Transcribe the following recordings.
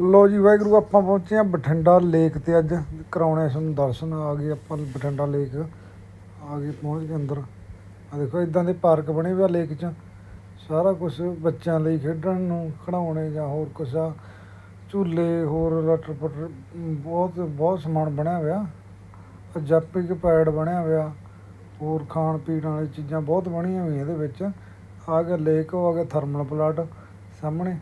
ਲੋ ਜੀ, ਵਾਹਿਗੁਰੂ, ਆਪਾਂ ਪਹੁੰਚੇ ਆ ਬਠਿੰਡਾ ਲੇਕ ਤੇ ਅੱਜ ਕਰਾਉਣੇ ਸਾਨੂੰ ਦਰਸ਼ਨ। ਆ ਗਏ ਆਪਾਂ ਬਠਿੰਡਾ ਲੇਕ। ਆ ਗਏ ਪਹੁੰਚ ਗਏ ਅੰਦਰ। ਆ ਦੇਖੋ, ਇਦਾਂ ਦੇ ਪਾਰਕ ਬਣੇ ਹੋਏ ਆ ਲੇਕ 'ਚ। ਸਾਰਾ ਕੁਝ ਬੱਚਿਆਂ ਲਈ ਖੇਡਣ ਨੂੰ, ਖਿਡੌਣੇ ਜਾਂ ਹੋਰ ਕੁਛ ਆ। ਝੂਲੇ, ਹੋਰ ਲਟਰ ਪਟਰ ਬਹੁਤ ਬਹੁਤ ਸਮਾਨ ਬਣਿਆ ਹੋਇਆ। ਜੰਪਿੰਗ ਪੈਡ ਬਣਿਆ ਹੋਇਆ। ਹੋਰ ਖਾਣ ਪੀਣ ਵਾਲੀ ਚੀਜ਼ਾਂ ਬਹੁਤ ਬਣੀਆਂ ਹੋਈਆਂ ਇਹਦੇ ਵਿੱਚ। ਆ ਗਿਆ ਲੇਕ, ਉਹ ਆ ਗਿਆ ਥਰਮਲ ਪਲਾਟ ਸਾਹਮਣੇ।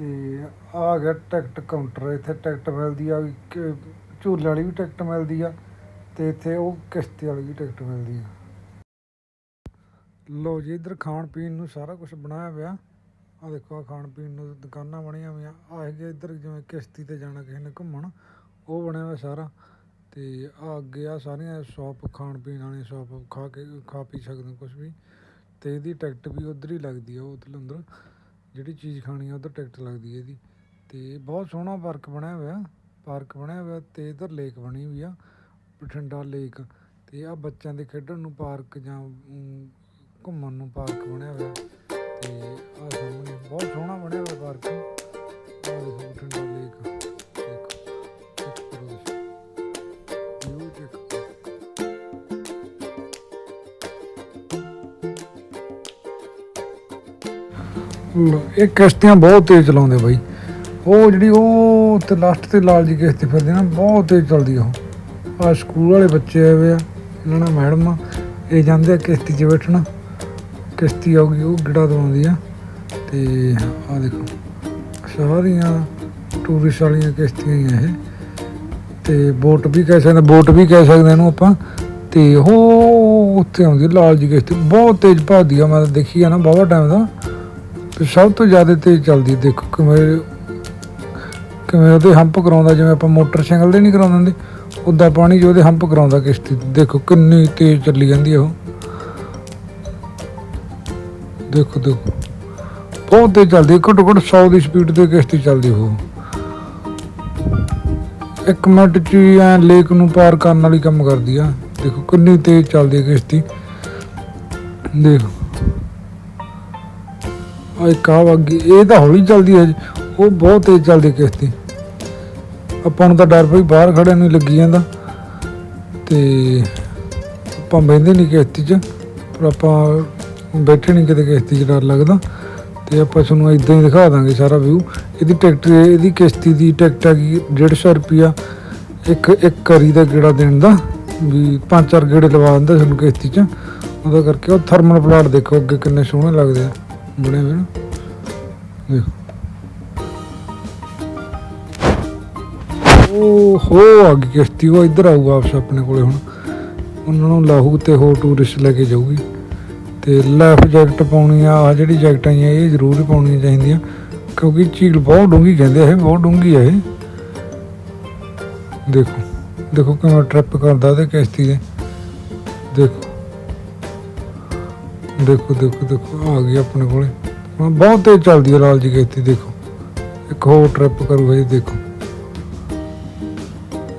ਅਤੇ ਆ ਗਿਆ ਟਿਕਟ ਕਾਊਂਟਰ, ਇੱਥੇ ਟਿਕਟ ਮਿਲਦੀ ਆ ਵੀ ਕਿ ਝੂਲੇ ਵਾਲੀ ਵੀ ਟਿਕਟ ਮਿਲਦੀ ਆ ਅਤੇ ਇੱਥੇ ਉਹ ਕਿਸ਼ਤੀ ਵਾਲੀ ਵੀ ਟਿਕਟ ਮਿਲਦੀ ਆ। ਲਓ ਜੀ, ਇੱਧਰ ਖਾਣ ਪੀਣ ਨੂੰ ਸਾਰਾ ਕੁਝ ਬਣਾਇਆ ਹੋਇਆ ਆ ਦੇਖੋ ਆ ਖਾਣ ਪੀਣ ਨੂੰ ਦੁਕਾਨਾਂ ਬਣੀਆਂ ਹੋਈਆਂ। ਆ ਹੈਗੇ ਇੱਧਰ ਜਿਵੇਂ ਕਿਸ਼ਤੀ ਤੇ ਜਾਣਾ ਕਿਸੇ ਨੇ ਘੁੰਮਣ, ਉਹ ਬਣਿਆ ਹੋਇਆ ਸਾਰਾ। ਤੇ ਆ ਅੱਗੇ ਆ ਸਾਰੀਆਂ ਸ਼ਾਪ, ਖਾਣ ਪੀਣ ਵਾਲੀਆਂ ਸ਼ਾਪ ਖਾ ਕੇ ਖਾ ਪੀ ਸਕਦੇ ਕੁਝ ਵੀ। ਤੇ ਇਹਦੀ ਟਿਕਟ ਵੀ ਉਧਰ ਹੀ ਲੱਗਦੀ ਆ ਉਹਦੇ ਅੰਦਰ। ਜਿਹੜੀ ਚੀਜ਼ ਖਾਣੀ ਆ ਉਧਰ ਟਿਕਟ ਲੱਗਦੀ ਹੈ ਇਹਦੀ। ਤੇ ਬਹੁਤ ਸੋਹਣਾ ਪਾਰਕ ਬਣਿਆ ਹੋਇਆ। ਪਾਰਕ ਬਣਿਆ ਹੋਇਆ ਤੇ ਇਧਰ ਲੇਕ ਬਣੀ ਹੋਈ ਆ, ਬਠਿੰਡਾ ਲੇਕ। ਤੇ ਆ ਬੱਚਿਆਂ ਦੇ ਖੇਡਣ ਨੂੰ ਪਾਰਕ ਜਾਂ ਘੁੰਮਣ ਨੂੰ ਪਾਰਕ ਬਣਿਆ ਹੋਇਆ। ਤੇ ਆ ਸਾਹਮਣੇ ਬਹੁਤ ਸੋਹਣਾ ਇਹ ਕਿਸ਼ਤੀਆਂ ਬਹੁਤ ਤੇਜ਼ ਚਲਾਉਂਦੇ ਬਾਈ। ਉਹ ਜਿਹੜੀ ਉਹ ਤੇ ਲਾਸਟ ਤੇ ਲਾਲ ਜੀ ਕਿਸ਼ਤੀ ਫਿਰਦੀ ਨਾ, ਬਹੁਤ ਤੇਜ਼ ਚੱਲਦੀ ਆ ਉਹ। ਆ ਸਕੂਲ ਵਾਲੇ ਬੱਚੇ ਆਏ ਹੋਏ ਆ, ਇਹਨਾਂ ਨਾਲ ਮੈਡਮ ਆ। ਇਹ ਜਾਂਦੇ ਆ ਕਿਸ਼ਤੀ 'ਚ ਬੈਠਣਾ। ਕਿਸ਼ਤੀ ਆਉਗੀ ਉਹ ਗਿੜਾ ਦਵਾਉਂਦੀ ਆ। ਤੇ ਆ ਦੇਖੋ, ਸਾਰੀਆਂ ਟੂਰਿਸਟ ਵਾਲੀਆਂ ਕਿਸ਼ਤੀਆਂ ਹੀ ਆ ਇਹ। ਤੇ ਬੋਟ ਵੀ ਕਹਿ ਸਕਦੇ ਬੋਟ ਵੀ ਕਹਿ ਸਕਦੇ ਇਹਨੂੰ ਆਪਾਂ। ਤੇ ਉਹ ਉੱਥੇ ਆਉਂਦੀ ਲਾਲ ਜੀ ਕਿਸ਼ਤੀ। ਬਹੁਤ ਤੇਜ਼ ਭੱਜਦੀ ਆ, ਮੈਂ ਤਾਂ ਦੇਖੀ ਆ ਨਾ ਬਾਵਾ ਟਾਈਮ ਦਾ ਸਭ ਤੋਂ ਜ਼ਿਆਦਾ ਤੇਜ਼ ਚੱਲਦੀ ਦੇਖੋ ਕਿਵੇਂ ਕਿਵੇਂ ਉਹਦੇ ਹੰਪ ਕਰਾਉਂਦਾ, ਜਿਵੇਂ ਆਪਾਂ ਮੋਟਰਸਾਈਕਲ ਦੇ ਨਹੀਂ ਕਰਾਉਂਦੇ ਹੁੰਦੇ, ਉਦਾਂ ਪਾਣੀ 'ਚ ਉਹਦੇ ਹੰਪ ਕਰਾਉਂਦਾ ਕਿਸ਼ਤੀ ਦੇਖੋ ਕਿੰਨੀ ਤੇਜ਼ ਚੱਲੀ ਜਾਂਦੀ ਉਹ। ਦੇਖੋ ਦੇਖੋ। ਬਹੁਤ ਤੇਜ਼ ਚੱਲਦੀ ਘੱਟੋ ਘੱਟ 100 ਦੀ ਸਪੀਡ ਤੇ ਕਿਸ਼ਤੀ ਚੱਲਦੀ ਉਹ। ਇੱਕ ਮਿੰਟ 'ਚ ਹੀ ਐ ਲੇਕ ਨੂੰ ਪਾਰ ਕਰਨ ਵਾਲੀ ਕੰਮ ਕਰਦੀ ਆ। ਦੇਖੋ ਕਿੰਨੀ ਤੇਜ਼ ਚੱਲਦੀ ਕਿਸ਼ਤੀ। ਦੇਖੋ। ਆ ਇੱਕ ਆ ਅੱਗੇ ਇਹ ਤਾਂ ਹੌਲੀ ਚੱਲਦੀ ਹੈ ਜੀ, ਉਹ ਬਹੁਤ ਤੇਜ਼ ਚੱਲਦੀ ਕਿਸ਼ਤੀ। ਆਪਾਂ ਨੂੰ ਤਾਂ ਡਰ ਪਈ ਬਾਹਰ ਖੜਿਆਂ ਨੂੰ ਲੱਗੀ ਜਾਂਦਾ। ਤੇ ਆਪਾਂ ਬਹਿੰਦੇ ਨਹੀਂ ਕਿਸ਼ਤੀ 'ਚ ਪਰ ਆਪਾਂ ਬੈਠੇ ਨਹੀਂ ਕਿਤੇ ਕਿਸ਼ਤੀ 'ਚ ਡਰ ਲੱਗਦਾ। ਤੇ ਆਪਾਂ ਤੁਹਾਨੂੰ ਇਦਾਂ ਹੀ ਦਿਖਾ ਦਾਂਗੇ ਸਾਰਾ ਵਿਊ ਇਹਦੀ ਟਿਕਟ ਇਹਦੀ ਕਿਸ਼ਤੀ ਦੀ ਟਿਕਟ ਹੈਗੀ 150 ਰੁਪਿਆ ਇੱਕ ਇੱਕ ਕਰੀ ਦਾ ਗੇੜਾ ਦੇਣ ਦਾ ਵੀ ਪੰਜ ਚਾਰ ਗੇੜੇ ਲਵਾ ਦਿੰਦੇ ਤੁਹਾਨੂੰ ਕਿਸ਼ਤੀ 'ਚ। ਉਹਦਾ ਕਰਕੇ ਉਹ ਥਰਮਲ ਪਲਾਟ ਦੇਖੋ ਅੱਗੇ ਕਿੰਨੇ ਸੋਹਣੇ ਲੱਗਦੇ ਆ। ਬਣੇ ਹੋਏ ਨਾ। ਦੇਖੋ। ਉਹ ਹੋ ਆ ਗਈ ਕਿਸ਼ਤੀ ਉਹ ਇੱਧਰ ਆਊਗਾ ਵਾਪਸ ਆਪਣੇ ਕੋਲੇ ਹੁਣ। ਉਹਨਾਂ ਨੂੰ ਲਾਹੂ ਤੇ ਹੋਰ ਟੂਰਿਸਟ ਲੈ ਕੇ ਜਾਊਗੀ। ਤੇ ਲਾਈਫ ਜੈਕਟ ਪਾਉਣੀ ਆ, ਆਹ ਜਿਹੜੀ ਜੈਕਟਾਂ ਆਈਆਂ, ਇਹ ਜ਼ਰੂਰ ਪਾਉਣੀਆਂ ਚਾਹੀਦੀਆਂ। ਕਿਉਂਕਿ ਝੀਲ ਬਹੁਤ ਡੂੰਘੀ ਕਹਿੰਦੇ ਇਹ, ਬਹੁਤ ਡੂੰਘੀ ਆ ਇਹ। ਦੇਖੋ ਦੇਖੋ ਕਿਵੇਂ ਟ੍ਰਿਪ ਕਰਦਾ ਤੇ ਕਿਸ਼ਤੀ ਦੇ ਦੇਖੋ। ਦੇਖੋ ਦੇਖੋ ਦੇਖੋ, ਆ ਗਈ ਆਪਣੇ ਕੋਲੇ। ਹੁਣ ਬਹੁਤ ਤੇਜ਼ ਚੱਲਦੀ ਹੈ ਲਾਲ ਜੀ ਕਿਸ਼ਤੀ ਦੇਖੋ। ਇੱਕ ਹੋਰ ਟ੍ਰਿਪ ਕਰੂਗਾ ਜੀ, ਦੇਖੋ।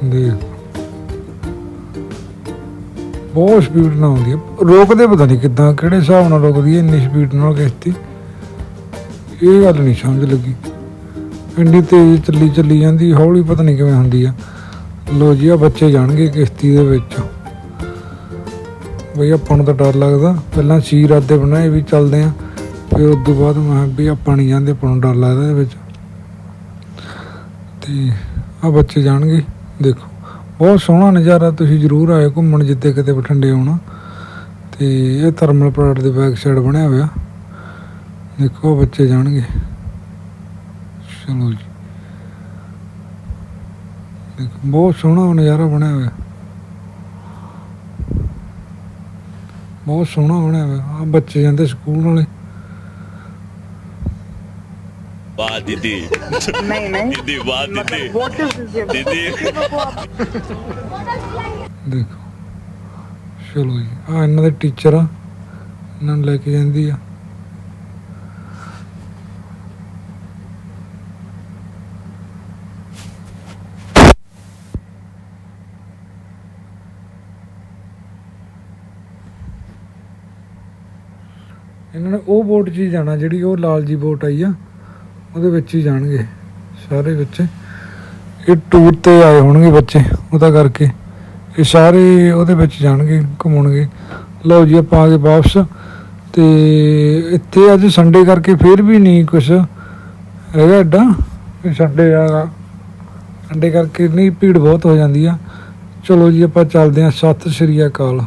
ਦੇਖ। ਬਹੁਤ ਸਪੀਡ ਨਾਲ ਆਉਂਦੀ ਹੈ ਰੋਕਦੇ ਪਤਾ ਨਹੀਂ ਕਿੱਦਾਂ, ਕਿਹੜੇ ਹਿਸਾਬ ਨਾਲ ਰੋਕਦੀ ਹੈ ਇੰਨੀ ਸਪੀਡ ਨਾਲ ਕਿਸ਼ਤੀ ਇਹ ਗੱਲ ਨਹੀਂ ਸਮਝ ਲੱਗੀ। ਇੰਨੀ ਤੇਜ਼ ਚੱਲੀ ਚੱਲੀ ਜਾਂਦੀ, ਹੌਲੀ ਪਤਾ ਨਹੀਂ ਕਿਵੇਂ ਹੁੰਦੀ ਆ। ਲੋ ਜੀ ਆ ਬੱਚੇ ਜਾਣਗੇ ਕਿਸ਼ਤੀ ਦੇ ਵਿੱਚ। ਬਈ ਆਪਾਂ ਨੂੰ ਤਾਂ ਡਰ ਲੱਗਦਾ। ਪਹਿਲਾਂ ਸੀ ਰਾਦੇ ਬਣਾਏ ਵੀ ਚੱਲਦੇ ਆ। ਫਿਰ ਉਸ ਤੋਂ ਬਾਅਦ ਮੈਂ ਕਿਹਾ ਵੀ ਆਪਾਂ ਨਹੀਂ ਜਾਂਦੇ, ਆਪਾਂ ਨੂੰ ਡਰ ਲੱਗਦਾ ਇਹਦੇ ਵਿੱਚ। ਤੇ ਆ ਬੱਚੇ ਜਾਣਗੇ, ਦੇਖੋ। ਬਹੁਤ ਸੋਹਣਾ ਨਜ਼ਾਰਾ, ਤੁਸੀਂ ਜ਼ਰੂਰ ਆਏ ਘੁੰਮਣ ਜਿੱਤੇ ਕਿਤੇ ਬਠਿੰਡੇ ਆਉਣਾ ਤੇ ਇਹ ਥਰਮਲ ਪਲਾਟ ਦੇ ਬੈਕ ਸਾਈਡ ਬਣਿਆ ਹੋਇਆ। ਦੇਖੋ, ਆਹ ਬੱਚੇ ਜਾਣਗੇ। ਚਲੋ ਜੀ। ਬਹੁਤ ਸੋਹਣਾ ਨਜ਼ਾਰਾ ਬਣਿਆ ਹੋਇਆ। ਬਹੁਤ ਸੋਹਣਾ ਬਣਿਆ ਹੋਇਆ ਆ ਬੱਚੇ ਜਾਂਦੇ ਸਕੂਲ ਵਾਲੇ वाह दीदी नहीं नहीं दीदी वाह दीदी what is this दीदी ਦੇਖੋ ਚਲੋ ਜੀ ਆ ਇਹਨਾਂ ਦੇ ਟੀਚਰ ਆ ਇਹਨਾਂ ਨੂੰ ਲੈ ਕੇ ਜਾਂਦੀ ਆ ਇਹਨਾਂ ਨੇ ਉਹ ਬੋਟ 'ਚ ਹੀ ਜਾਣਾ, ਜਿਹੜੀ ਉਹ ਲਾਲ ਜੀ ਬੋਟ ਆਈ ਆ, ਉਹਦੇ ਵਿੱਚ ਹੀ ਜਾਣਗੇ ਸਾਰੇ ਬੱਚੇ। ਇਹ ਟੂਰ ਤੇ ਆਏ ਹੋਣਗੇ ਬੱਚੇ, ਉਹਦਾ ਕਰਕੇ। ਇਹ ਸਾਰੇ ਉਹਦੇ ਵਿੱਚ ਜਾਣਗੇ, ਘੁੰਮਣਗੇ। ਲਓ ਜੀ, ਆਪਾਂ ਆ ਗਏ ਵਾਪਸ ਤੇ ਇੱਥੇ ਅੱਜ ਸੰਡੇ ਕਰਕੇ ਫੇਰ ਵੀ ਨਹੀਂ ਕੁਛ ਹੈਗਾ ਐਡਾ ਸੰਡੇ ਆ ਸੰਡੇ ਕਰਕੇ ਨਹੀਂ, ਭੀੜ ਬਹੁਤ ਹੋ ਜਾਂਦੀ ਆ। ਚਲੋ ਜੀ, ਆਪਾਂ ਚੱਲਦੇ ਹਾਂ। ਸਤਿ ਸ਼੍ਰੀ ਅਕਾਲ।